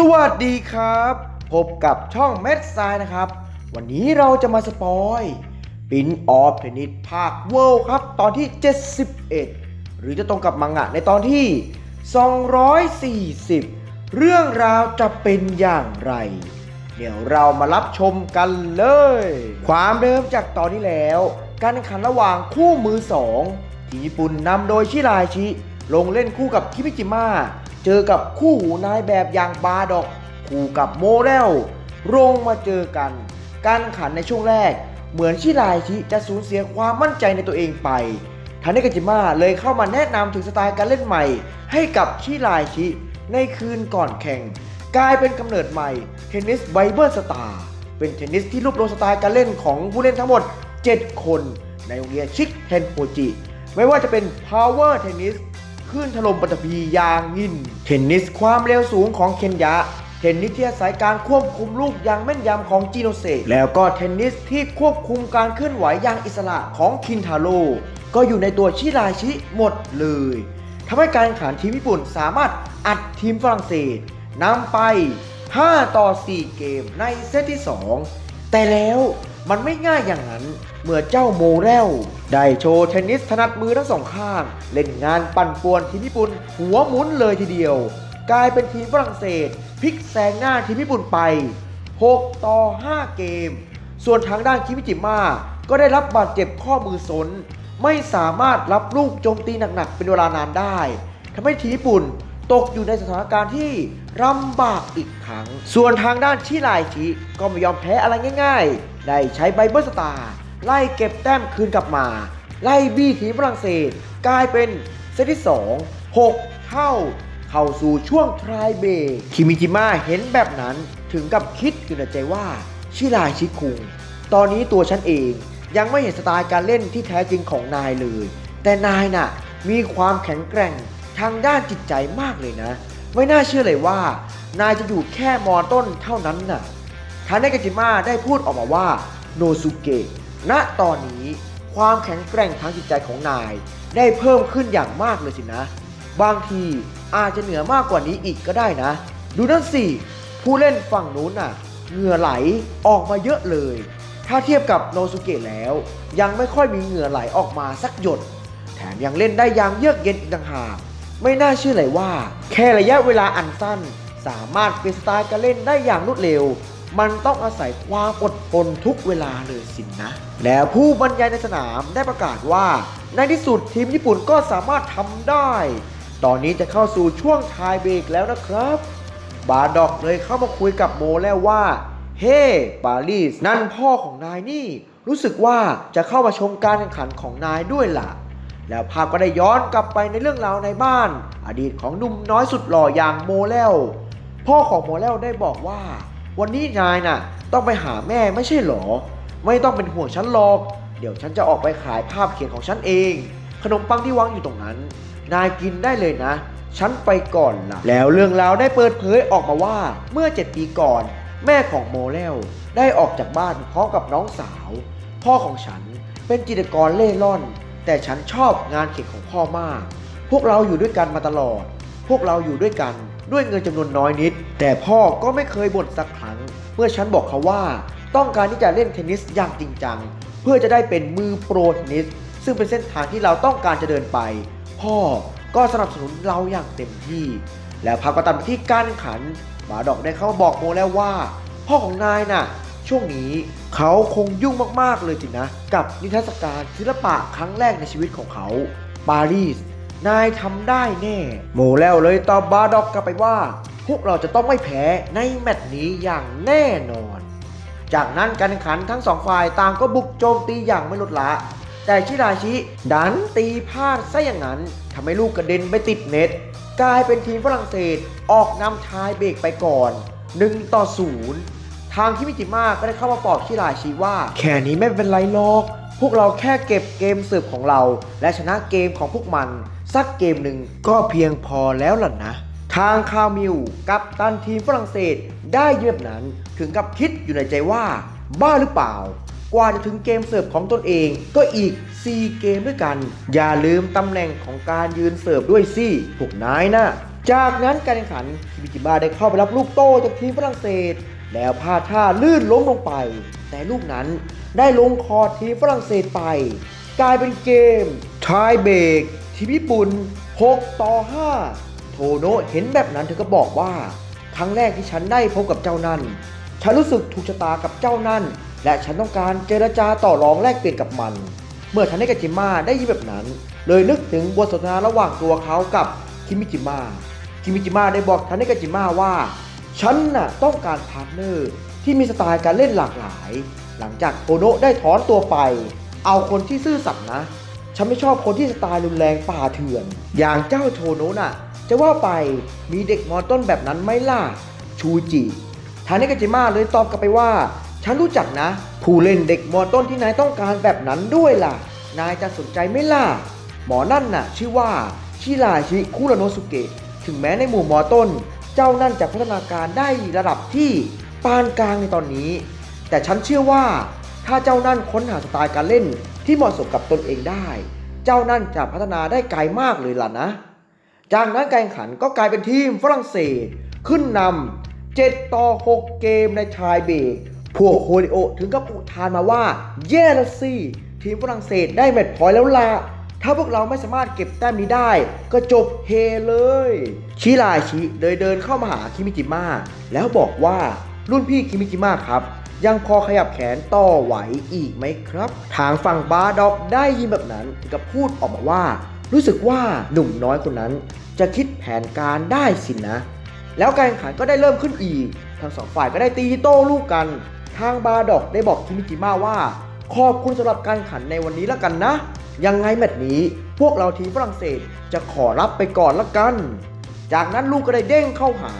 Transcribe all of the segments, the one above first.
สวัสดีครับ พบกับช่องเม็ดทรายนะครับ วันนี้เราจะมาสปอยปินออฟเทนนิสภาคเวิลด์ครับ ตอนที่ 71 หรือจะตรงกับมังงะในตอนที่ 240 เรื่องราวจะเป็นอย่างไร เดี๋ยวเรามารับชมกันเลย ความเดิมจากตอนนี้แล้ว การแข่งขันระหว่างคู่มือสองทีมญี่ปุ่นนำโดยชิราชิ ลงเล่นคู่กับคิมิจิมะ เจอกับคู่หูนายแบบอย่างบาดอก คู่กับโมเรลลงมาเจอกัน การขันในช่วงแรก เหมือนชิราชิจะสูญเสียความมั่นใจในตัวเองไปทาเนกาจิมะเลยเข้ามาแนะนำถึงสไตล์การเล่นใหม่ ให้กับชิราชิในคืนก่อนแข่ง กลายเป็นกำเนิดใหม่เทนนิสไบเบิลสตาร์เป็นเทนนิสที่รวบรวมสไตล์การเล่นของผู้เล่นทั้งหมด 7 คน ในโรงเรียนชิคเทนโฮจิ ไม่ว่าจะเป็น Power Tennis ขึ้นถล่มปัตภียางยิน เทนนิสความเร็วสูงของเคนยะ เทนนิสที่อาศัยการควบคุมลูกอย่างแม่นยำของจิโนเซแล้วก็เทนนิสที่ควบคุมการเคลื่อนไหวอย่างอิสระของคินทาโร่ก็อยู่ในตัวชิราชิหมดเลยทำให้การแข่งขันทีมญี่ปุ่นสามารถอัดทีมฝรั่งเศสนำไป 5 ต่อ 4 เกมในเซตที่ 2 แต่แล้ว มันไม่ง่ายอย่างนั้น เมื่อเจ้าโมเรลได้โชว์เทนนิสถนัดมือทั้งสองข้าง เล่นงานปั่นป่วนทีมญี่ปุ่นหัวหมุนเลยทีเดียว กลายเป็นทีมฝรั่งเศสพลิกแซงหน้าทีมญี่ปุ่นไป 6 ต่อ 5 เกม ส่วนทางด้านคิมิจิมะก็ได้รับบาดเจ็บข้อมือสน ไม่สามารถรับลูกโจมตีหนักๆ เป็นเวลานานได้ทำให้ทีมญี่ปุ่นตกอยู่ในสถานการณ์ที่ลำบากอีกครั้ง ส่วนทางด้านชิรายชิก็ไม่ยอมแพ้อะไรง่าย ๆ ได้ใช้ไบเบิลสตาร์ไล่เก็บแต้มคืนกลับมา ไล่บี้ทีมฝรั่งเศส กลายเป็นเซตที่ 2 6 เท่า เข้าสู่ช่วงทรายเบรกคิมิจิมะเห็นแบบนั้นถึงกับคิดอยู่ในใจว่า ชิรายชิคุง ตอนนี้ตัวฉันเองยังไม่เห็นสไตล์การเล่นที่แท้จริงของนายเลย แต่นายน่ะ มีความแข็งแกร่งทางด้านจิตใจมากเลยนะ ไม่น่าเชื่อเลยว่า นายจะอยู่แค่มอต้นเท่านั้นน่ะ ทานเนกาจิมะได้พูดออกมาว่าโนสุเกะณตอนนี้ความแข็งแกร่งทางจิตใจของนาย ได้เพิ่มขึ้นอย่างมากเลยสินะ บางทีอาจจะเหนือมากกว่านี้อีกก็ได้นะ ดูนั่นสิ ผู้เล่นฝั่งนู้นน่ะเหงื่อไหลออกมาเยอะเลย ถ้าเทียบกับโนสุเกะแล้ว ยังไม่ค่อยมีเหงื่อไหลออกมาสักหยด แถมยังเล่นได้อย่างเยือกเย็นอีกต่างหากไม่น่าเชื่อเลยว่า แค่ระยะเวลาอันสั้น สามารถเปลี่ยนสไตล์การเล่นได้อย่างรวดเร็ว มันต้องอาศัยความอดทนทุกเวลาเลยสินนะ แล้วผู้บรรยายในสนามได้ประกาศว่า ในที่สุดทีมญี่ปุ่นก็สามารถทำได้ ตอนนี้จะเข้าสู่ช่วงทายเบรกแล้วนะครับ บาดอกเลยเข้ามาคุยกับโมแล้วว่า เฮ้ปารีส นั่นพ่อของนายนี่ รู้สึกว่าจะเข้ามาชมการแข่งขันของนายด้วยล่ะ แล้วภาพก็ได้ย้อนกลับไปในเรื่องราวในบ้าน อดีตของหนุ่มน้อยสุดหล่ออย่างโมเลลพ่อของโมเลลได้บอกว่า วันนี้นายน่ะ ต้องไปหาแม่ไม่ใช่หรอ ไม่ต้องเป็นห่วงฉันหรอก เดี๋ยวฉันจะออกไปขายภาพเขียนของฉันเอง ขนมปังที่วางอยู่ตรงนั้น นายกินได้เลยนะ ฉันไปก่อนล่ะแล้วเรื่องราวได้เปิดเผยออกมาว่าเมื่อ 7 ปีก่อน แม่ของโมเลลได้ออกจากบ้านพร้อมกับน้องสาว พ่อของฉันเป็นจิตรกรเล่ร่อน แต่ฉันชอบงานเขียนของพ่อมาก พวกเราอยู่ด้วยกันมาตลอด พวกเราอยู่ด้วยกัน ด้วยเงินจำนวนน้อยนิด แต่พ่อก็ไม่เคยบ่นสักครั้ง เมื่อฉันบอกเขาว่า ต้องการที่จะเล่นเทนนิสอย่างจริงจัง เพื่อจะได้เป็นมือโปรเทนนิส ซึ่งเป็นเส้นทางที่เราต้องการจะเดินไป พ่อก็สนับสนุนเราอย่างเต็มที่ แล้วพาก็ตัดไปที่การแข่งขันบาดอกได้เข้ามาบอกโมแล้วว่า พ่อของนายน่ะ ช่วงนี้เขาคงยุ่งมากๆเลยสินะ กับนิทรรศการศิลปะครั้งแรกในชีวิตของเขาปารีส นายทำได้แน่ โมแล้วเลยตอบบาดอกกลับไปว่า พวกเราจะต้องไม่แพ้ในแมตช์นี้อย่างแน่นอน จากนั้นการแข่งขันทั้งสองฝ่ายต่างก็บุกโจมตีอย่างไม่ลดละ แต่ชิราชิดันตีพลาดซะอย่างนั้นทำให้ลูกกระเด็นไปติดเน็ต กลายเป็นทีมฝรั่งเศสออกนำทายเบรกไปก่อน 1 ต่อ 0ทางที่มิจิมาก็ได้เข้ามาปลอบชิราชิว่า แค่นี้ไม่เป็นไรหรอก พวกเราแค่เก็บเกมเสิร์ฟของเรา และชนะเกมของพวกมัน สักเกมหนึ่งก็เพียงพอแล้วล่ะนะ ทางคาวมิวกับตันทีมฝรั่งเศสได้เยียบนั้นถึงกับคิดอยู่ในใจว่า บ้าหรือเปล่า กว่าจะถึงเกมเสิร์ฟของตนเองก็อีก 4 เกมด้วยกัน อย่าลืมตำแหน่งของการยืนเสิร์ฟด้วยสิพวกนายนะ จากนั้นการแข่งขันคิมิจิมาได้เข้าไปรับลูกโต้จากทีมฝรั่งเศส แล้วพลาดท่าลื่นล้มลงไป แต่ลูกนั้นได้ลงคอทีฝรั่งเศสไป กลายเป็นเกมทายเบรกทีมญี่ปุ่น 6 ต่อ 5 โทโนะเห็นแบบนั้นเธอก็บอกว่า ครั้งแรกที่ฉันได้พบกับเจ้านั่น ฉันรู้สึกถูกชะตากับเจ้านั่น และฉันต้องการเจรจาต่อรองแลกเปลี่ยนกับมัน เมื่อทันได้กับจิมาได้ยินแบบนั้น เลยนึกถึงบทสนทนาระหว่างตัวเขากับคิมิจิมะคิมิจิมะได้บอกทันได้กับจิมาว่า ฉันน่ะต้องการพาร์ทเนอร์ที่มีสไตล์การเล่นหลากหลาย หลังจากโทโนะได้ถอนตัวไป เอาคนที่ซื่อสัตย์นะ ฉันไม่ชอบคนที่สไตล์รุนแรงป่าเถื่อน อย่างเจ้าโทโนะน่ะ จะว่าไปมีเด็กมอต้นแบบนั้นไหม่ล่ะ ชูจิทานิกาจิมะเลยตอบกลับไปว่า ฉันรู้จักนะ ผู้เล่นเด็กมอต้นที่นายต้องการแบบนั้นด้วยล่ะ นายจะสนใจไหม่ล่ะ หมอนั่นน่ะ ชื่อว่าชิราชิคุระโนสุเกะถึงแม้ในหมู่มอต้น เจ้านั่นจะพัฒนาการได้ระดับที่ปานกลางในตอนนี้ แต่ฉันเชื่อว่าถ้าเจ้านั่นค้นหาสไตล์การเล่นที่เหมาะสมกับตนเองได้ เจ้านั่นจะพัฒนาได้ไกลมากเลยล่ะนะ จากนั้นการแข่งขันก็กลายเป็นทีมฝรั่งเศส ขึ้นนำ7ต่อ 6 เกมในชายเบรกพวกโฮลิโอถึงกับอุทานมาว่าแย่ละสิทีมฝรั่งเศสได้แมตช์พอยต์แล้วล่ะ ถ้าพวกเราไม่สามารถเก็บแต้มนี้ได้ ก็จบเฮเลย ชิราชิเลยเดินเข้ามาหาคิมิจิมะแล้วบอกว่ารุ่นพี่คิมิจิมะครับ ยังพอขยับแขนต่อไหวอีกไหมครับ ทางฝั่งบาร์ด็อกได้ยินแบบนั้นกับพูดออกมาว่า รู้สึกว่าหนุ่มน้อยคนนั้น จะคิดแผนการได้สินนะแล้วการแข่งขันก็ได้เริ่มขึ้นอีก ทั้งสองฝ่ายก็ได้ตีโต้ลูกกัน ทางบาร์ดอกได้บอกคิมิจิมาว่า ขอบคุณสำหรับการแข่งขันในวันนี้แล้วกันนะ ยังไงแมตช์นี้พวกเราทีมฝรั่งเศสจะขอรับไปก่อนละกัน จากนั้นลูกก็ได้เด้งเข้าหา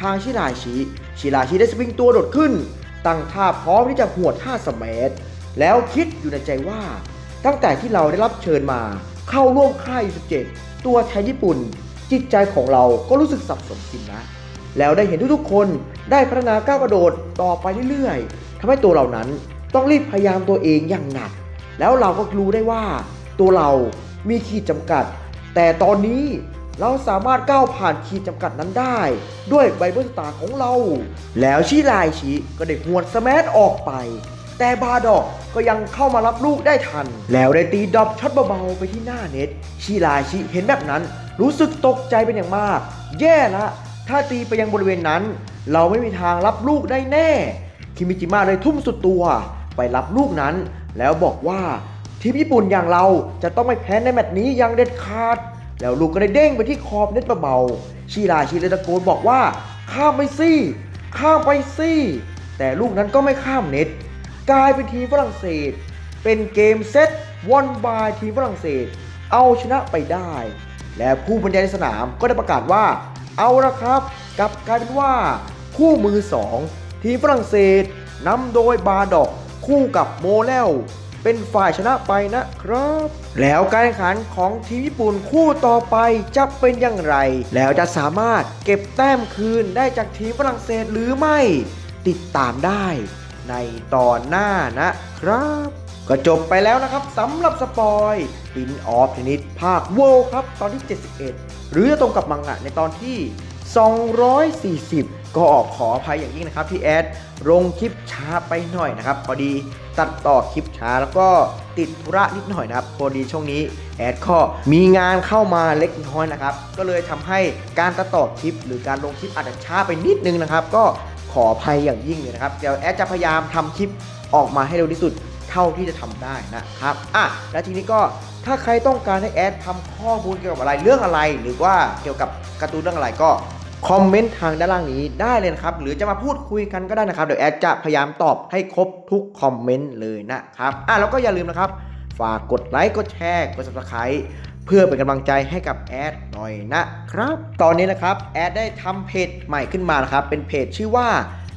ทางชิราชิชิราชิได้สปริงตัวโดดขึ้น ตั้งท่าพร้อมที่จะหวดท่าสแมัแล้วคิดอยู่ในใจว่า ตั้งแต่ที่เราได้รับเชิญมา เข้าร่วมค่าย17ตัวแทนญี่ปุ่น จิตใจของเราก็รู้สึกสับสนสินนะ แล้วได้เห็นทุกๆคนได้พัฒนาก้าวกระโดดต่อไปเรื่อยๆทำให้ตัวเรานั้นต้องรีบพยายามตัวเองอย่างหนัก แล้วเราก็รู้ได้ว่าตัวเรามีขีดจำกัด แต่ตอนนี้เราสามารถก้าวผ่านขีดจำกัดนั้นได้ ด้วยไบเบิลสตาร์ของเรา แล้วชิรายชิก็ได้หวดสมัออกไป แต่บาดอกก็ยังเข้ามารับลูกได้ทัน แล้วได้ตีดอปช็อตเบาๆไปที่หน้าเน็ต ชิราชิเห็นแบบนั้น รู้สึกตกใจเป็นอย่างมาก แย่ละถ้าตีไปยังบริเวณนั้น เราไม่มีทางรับลูกได้แน่ คิมิจิมะเลยทุ่มสุดตัว ไปรับลูกนั้น แล้วบอกว่าทีมญี่ปุ่นอย่างเราจะต้องไม่แพ้ในแมตช์นี้อย่างเด็ดขาด แล้วลูกก็ได้เด้งไปที่ขอบเน็ตเบาๆชิราชิเลยตะโกนบอกว่า ข้ามไปสิข้ามไปสิแต่ลูกนั้นก็ไม่ข้ามเน็ต กลายเป็นทีมฝรั่งเศส เป็นเกมเซตวันบายทีมฝรั่งเศส เอาชนะไปได้ และผู้บรรยายในสนามก็ได้ประกาศว่า เอาละครับกลับกลายเป็นว่า คู่มือ 2 ทีมฝรั่งเศสนำโดยบาดอก คู่กับโมเลลเป็นฝ่ายชนะไปนะครับ แล้วการแข่งขันของทีมญี่ปุ่นคู่ต่อไปจะเป็นอย่างไร แล้วจะสามารถเก็บแต้มคืนได้จากทีมฝรั่งเศสหรือไม่ ติดตามได้ในตอนหน้านะครับ ก็จบไปแล้วนะครับสำหรับสปอยปินออฟเทนิสภาคเวิลด์ครับตอนที่ 71 หรือตรงกับมังงะในตอนที่ 240ก็ออ ก็ขออภัยอย่างยิ่งนะครับที่แอดลงคลิปช้าไปหน่อยนะครับพอดีตัดต่อคลิปช้าแล้วก็ติดธุระนิดหน่อยนะครับพอดีช่วงนี้แอดก็มีงานเข้ามาเล็กน้อยนะครับก็เลยทำให้การตัดต่อคลิป หรือการลงคลิปอาจจะช้าไปนิดนึงนะครับ ก็ขออภัยอย่างยิ่งเลยนะครับเดี๋ยวแอดจะพยายามทำคลิปออกมาให้เร็วที่สุดเท่าที่จะทำได้นะครับอะและทีนี้ก็ถ้าใครต้องการให้แอดทำข้อมูลเกี่ยวกับอะไรเรื่องอะไร หรือว่าเกี่ยวกับการ์ตูนเรื่องอะไรก็ คอมเมนต์ทางด้านล่างนี้ได้เลยนะครับ หรือจะมาพูดคุยกันก็ได้นะครับ เดี๋ยวแอดจะพยายามตอบให้ครบทุกคอมเมนต์เลยนะครับอะแล้วก็อย่าลืมนะครับ ฝากกดไลค์กดแชร์กด subscribe เพื่อเป็นกำลังใจให้กับแอดหน่อยนะครับ ตอนนี้นะครับแอดได้ทำเพจใหม่ขึ้นมานะครับ เป็นเพจชื่อว่า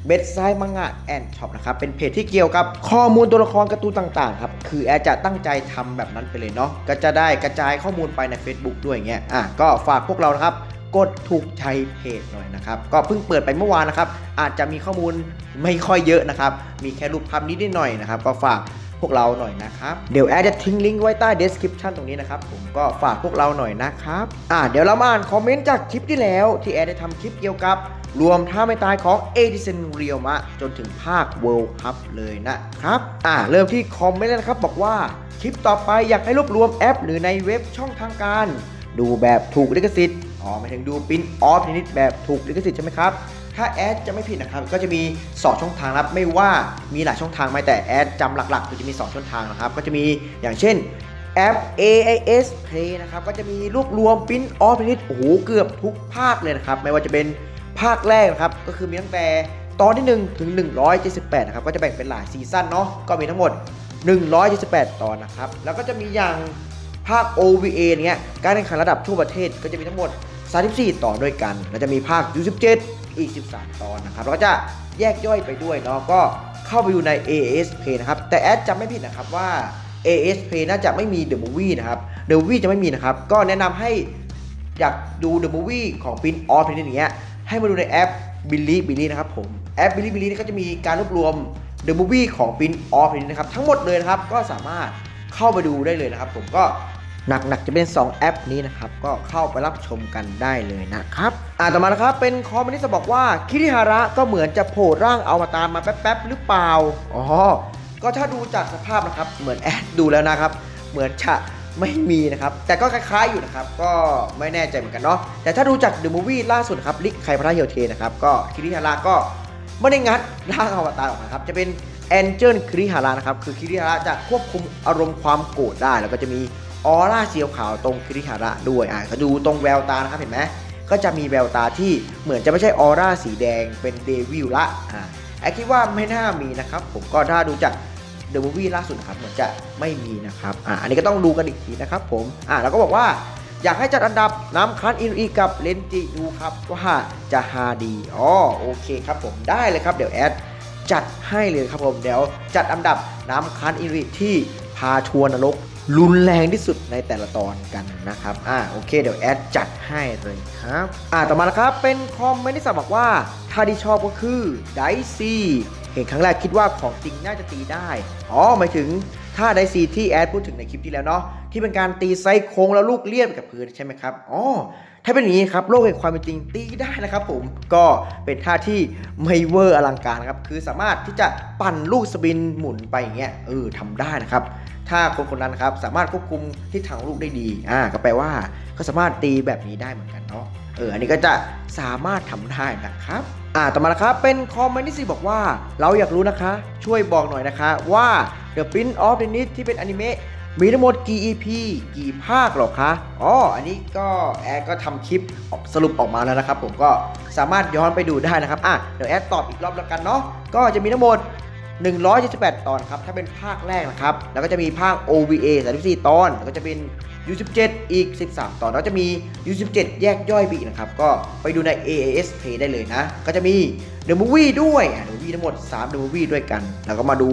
เบ็ดไซมังงะแอนช็อปนะครับเป็นเพจที่เกี่ยวกับข้อมูลตัวละครการ์ตูนต่างๆครับคือแอดจะตั้งใจทำแบบนั้นไปเลยเนาะก็จะได้กระจายข้อมูลไปใน Facebook ด้วยอย่างเงี้ยอะก็ฝากพวกเรานะครับ กดถูกใจเพจหน่อยนะครับ ก็เพิ่งเปิดไปเมื่อวานนะครับ อาจจะมีข้อมูลไม่ค่อยเยอะนะครับ มีแค่รูปภาพนิดหน่อยนะครับ ก็ฝากพวกเราหน่อยนะครับ เดี๋ยวแอดจะทิ้งลิงก์ไว้ใต้ description ตรงนี้นะครับ ผมก็ฝากพวกเราหน่อยนะครับอ่าเดี๋ยวเรามาอ่านคอมเมนต์จากคลิปที่แล้ว ที่แอดได้ทำคลิปเกี่ยวกับ รวมท่าไม่ตายของเอดิสันเรียลมะจนถึงภาค World Cup เลยนะครับอ่าเริ่มที่คอมเมนต์เลยนะครับบอกว่าคลิปต่อไปอยากให้รวบรวมแอป หรือในเว็บช่องทางการ ดูแบบถูกลิขสิทธิ์ อ๋อหมายถึงดูปิ้นออฟนิดแบบถูกลิขสิทธิ์ใช่ไหมครับ ถ้าแอดจะไม่ผิดนะครับ ก็จะมี 2 ช่องทางนะครับ ไม่ว่ามีหลายช่องทางไหมแต่แอดจำหลักๆคือจะมี 2 ช่องทางนะครับ ก็จะมีอย่างเช่นแอป AIS Play นะครับ ก็จะมีรวบรวมปิ้นออฟนิดโอ้โห เกือบทุกภาคเลยนะครับ ไม่ว่าจะเป็นภาคแรกนะครับ ก็คือมีตั้งแต่ตอนที่ 1 ถึง 178 นะครับ ก็จะแบ่งเป็นหลายซีซั่นเนาะ ก็มีทั้งหมด 178 ตอนนะครับ แล้วก็จะมีอย่างภาค OVA เนี้ย การแข่งขันระดับทั่วประเทศก็จะมีทั้งหมด 34 ตอนด้วยกัน แล้วจะมีภาค U17 อีก 13 ตอนนะครับแล้วก็จะแยกย่อยไปด้วยเนาะก็เข้าไปดูใน ASP นะครับ แต่แอดจำไม่ผิดนะครับว่า ASP น่าจะไม่มี The Movie นะครับ The Movie จะไม่มีนะครับ ก็แนะนำให้อยากดู The Movie ของ Pin Off นี้อย่างเงี้ยให้มาดูในแอป Billy Billy นะครับผมแอป Billy Billy นี่ก็จะมีการรวบรวม The Movie ของ Pin Off นี้นะครับ ทั้งหมดเลยนะครับก็สามารถเข้าไปดูได้เลยนะครับ ผมก็ หนักๆจะเป็น 2 แอปนี้นะครับ ก็เข้าไปรับชมกันได้เลยนะครับ อ่าต่อมานะครับ เป็นคอมเมนต์ที่บอกว่าคิริฮาระก็เหมือนจะโผล่ร่างเอามาตามมาแป๊บๆหรือเปล่า อ๋อ ก็ถ้าดูจากสภาพนะครับ เหมือนแอดดูแล้วนะครับ เหมือนจะไม่มีนะครับ แต่ก็คล้ายๆอยู่นะครับ ก็ไม่แน่ใจเหมือนกันเนาะ แต่ถ้าดูจากเดอะมูฟวี่ล่าสุดครับลิกไคพระเฮียวเทนะครับ ก็คิริฮาระก็ไม่ได้งัดร่างอวตารออกมาครับ จะเป็นแอนเจิลคิริฮาระนะครับ คือคิริฮาระจะควบคุมอารมณ์ความโกรธได้ แล้วก็จะมี ออร่าสีขาวตรงคิริฮาระด้วยอ่าก็ดูตรงแววตานะครับเห็นไหมก็จะมีแววตาที่เหมือนจะไม่ใช่ออร่าสีแดงเป็นเดวิลละอ่าแอคิดว่าไม่น่ามีนะครับ ผมก็ถ้าดูจากเดอะมูวี่ล่าสุดครับเหมือนจะไม่มีนะครับอ่าอันนี้ก็ต้องดูกันอีกทีนะครับผมอ่าแล้วก็บอกว่าอยากให้จัดอันดับน้ำคันอินอีกับเลนจิดูครับว่าจะฮาดีอ๋อโอเคครับผมได้เลยครับเดี๋ยวแอดจัดให้เลยครับผมเดี๋ยวจัดอันดับน้ำคันอินอีที่พาทัวร์นรก รุนแรงที่สุดในแต่ละตอนกันนะครับ อ่าโอเค เดี๋ยวแอดจัดให้เลยครับ อ่าต่อมาครับ เป็นคอมเมนต์ที่สามบอกว่า ถ้าที่ชอบก็คือไดซี่เห็นครั้งแรกคิดว่าของจริงน่าจะตีได้ อ๋อหมายถึงถ้าไดซีที่แอดพูดถึงในคลิปที่แล้วเนาะที่เป็นการตีไซส์โค้งแล้วลูกเลี่ยบกับพื้นใช่ไหมครับอ๋อถ้าเป็นอย่างนี้ครับโลกแห่งความเป็นจริงตีได้นะครับผมก็เป็นท่าที่ไม่เวอร์อลังการครับคือสามารถที่จะปั่นลูกสปินหมุนไปอย่างเงี้ยเออทำได้นะครับ ถ้าคนคนนั้นครับสามารถควบคุมทิศทางลูกได้ดีอ่าก็แปลว่าก็สามารถตีแบบนี้ได้เหมือนกันเนาะเอออันนี้ก็จะสามารถทำได้นะครับอ่าต่อมานะครับเป็นคอมเมนต์ที่สี่บอกว่า เราอยากรู้นะคะ ช่วยบอกหน่อยนะคะว่า The Prince of the n i t ที่เป็นอนิเมะมีทั้งหมดกี่ EP กี่ภาคหรอคะ อ๋อ อันนี้ก็แอดก็ทำคลิปสรุปออกมาแล้วนะครับ ผมก็สามารถย้อนไปดูได้นะครับ อะ เดี๋ยวแอดตอบอีกรอบแล้วกันเนาะ ก็จะมีทั้งหมด 178 ตอนครับ ถ้าเป็นภาคแรกนะครับ แล้วก็จะมีภาค OVA 34 ตอน แล้วก็จะเป็น U17 อีก 13 ตอน แล้วจะมี U17 แยกย่อยไปอีนะครับ ก็ไปดูใน AAS Play ได้เลยนะ ก็จะมี The Movie ด้วย The Movie ทั้งหมด 3 The Movie ด้วยกัน แล้วก็มาดู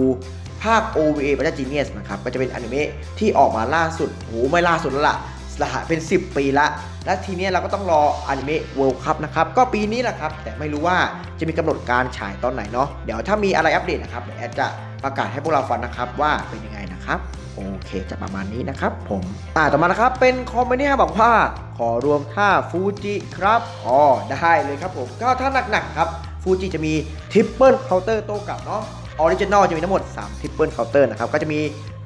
ภาค OVA พระจ้าจีเนียสนะครับ ก็จะเป็นอนิเมะที่ออกมาล่าสุดโหไม่ล่าสุดแล้วล่ะ สหเป็น 10 ปีละ และทีเนี้ยเราก็ต้องรออนิเมะ World Cup นะครับ ก็ปีนี้แหละครับ แต่ไม่รู้ว่าจะมีกำหนดการฉายตอนไหนเนาะเดี๋ยวถ้ามีอะไรอัปเดตนะครับแอดจะประกาศให้พวกเราฟังนะครับว่าเป็นยังไงนะครับ โอเคจะประมาณนี้นะครับผมอ่าต่อมานะครับ เป็นคอมเมนต์ที่บอกว่า ขอรวมท่าฟูจิครับอ๋อได้เลยครับผมก็ถ้าหนักๆครับฟูจิจะมีทริปเปิลเคาน์เตอร์โต้กลับเนาะ ออริจินอลจะมีทั้งหมด3ทริปเปิลเคาน์เตอร์นะครับ ก็จะมี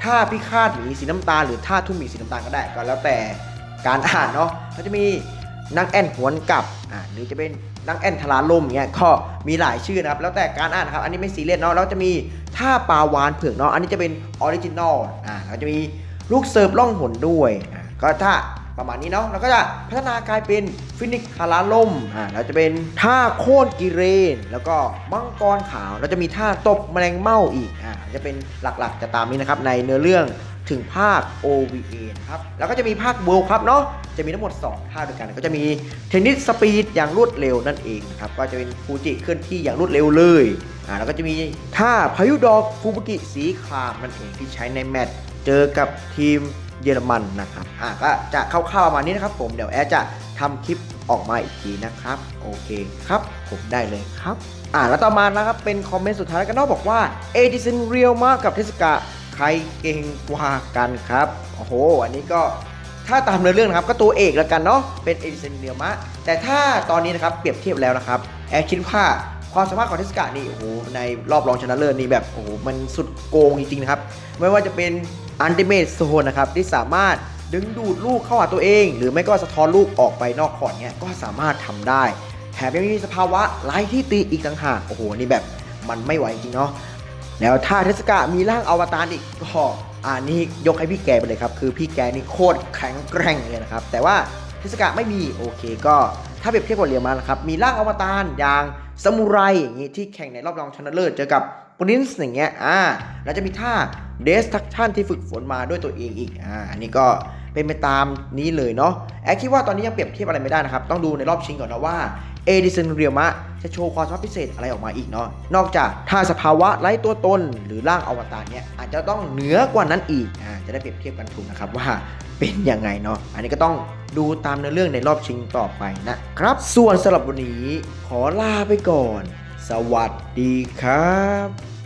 ท่าพิฆาตหมีสีน้ำตาลหรือท่าทุ่มหมีสีน้ำตาลก็ได้ก็แล้วแต่การอ่านเนาะก็จะมีนางแอนหวนกลับอ่าหรือจะเป็นนางแอนทลาลมเงี้ยก็มีหลายชื่อนะครับ แล้วแต่การอ่านครับ อันนี้ไม่ซีเรียสเนาะแล้วจะมีท่าปลาวานเผือกเนาะอันนี้จะเป็นออริจินอลอ่าแล้วจะมีลูกเสิร์ฟล่องหนด้วยอ่าก็ถ้า ประมาณนี้เนาะแล้วก็จะพัฒนากลายเป็นฟินิกคาราลมอ่าแล้วจะเป็นท่าโค่นกิเรน แล้วก็มังกรขาวแล้วจะมีท่าตบแมลงเม่าอีกอ่าจะเป็นหลักๆจะตามนี้นะครับในเนื้อเรื่องถึงภาค OVA นะครับ แล้วก็จะมีภาค World ครับเนาะ จะมีทั้งหมด2ท่าด้วยกัน ก็จะมีเทนนิสสปีดอย่างรวดเร็วนั่นเองนะครับ ก็จะเป็นฟูจิเคลื่อนที่อย่างรวดเร็วเลย อ่า แล้วก็จะมีท่าพายุดอกฟูบุกิสีครามนั่นเองที่ใช้ในแมตช์เจอกับทีม เยอรมันนะครับอะก็จะคร่าวๆประมาณนี้นะครับ ผมเดี๋ยวแอดจะทำคลิปออกมาอีกทีนะครับ โอเคครับ ผมได้เลยครับอะแล้วต่อมานะครับ เป็นคอมเมนต์สุดท้ายกันนอกบอกว่าเอดิสันเรียลมากับเทสกาใครเก่งกว่ากันครับโอ้โห อันนี้ก็ถ้าตามเนื้อเรื่องนะครับก็ตัวเอกแล้วกันเนาะเป็นเอดิเซนเดียมะแต่ถ้าตอนนี้นะครับเปรียบเทียบแล้วนะครับแอร์คิดว่าความสามารถของเทสกานี่โอ้โหในรอบรองชนะเลิศนี่แบบโอ้โหมันสุดโกงจริงๆนะครับไม่ว่าจะเป็น อันติเมทโซนนะครับที่สามารถดึงดูดลูกเข้าหาตัวเอง หรือไม่ก็สะท้อนลูกออกไปนอกคอร์ตเนี่ยก็สามารถทำได้ แถมยังมีสภาวะไร้ที่ตีอีกต่างหากโอ้โหนี่แบบมันไม่ไหวจริงเนาะแล้วถ้าเทสกามีร่างอวตารอีกก็อันนี้ยกให้พี่แกไปเลยครับ คือพี่แกนี่โคตรแข็งแกร่งเลยนะครับ แต่ว่าเทสกาไม่มีโอเคก็ถ้าเปรียบเทียบกับเรียมานะครับมีร่างอวตารอย่าง ซามูไรอย่างนี้ที่แข่งในรอบรองชนะเลิศเจอกับปรินซ์อย่างเงี้ยอ่าแล้วจะมีท่าเดสทักชันที่ฝึกฝนมาด้วยตัวเองอีกอ่าอันนี้ก็ เป็นไปตามนี้เลยเนาะแอคคิดว่าตอนนี้ยังเปรียบเทียบอะไรไม่ได้นะครับ ต้องดูในรอบชิงก่อนนะว่าเอดิสันเรียมะจะโชว์ความสามารถพิเศษอะไรออกมาอีกเนาะนอกจากถ้าสภาวะไร้ตัวตนหรือร่างอวตารเนี่ยอาจจะต้องเหนือกว่านั้นอีกอ่าจะได้เปรียบเทียบกันถูกนะครับว่าเป็นยังไงเนาะอันนี้ก็ต้องดูตามเนื้อเรื่องในรอบชิงต่อไปนะครับ ส่วนสำหรับวันนี้ขอลาไปก่อน สวัสดีครับ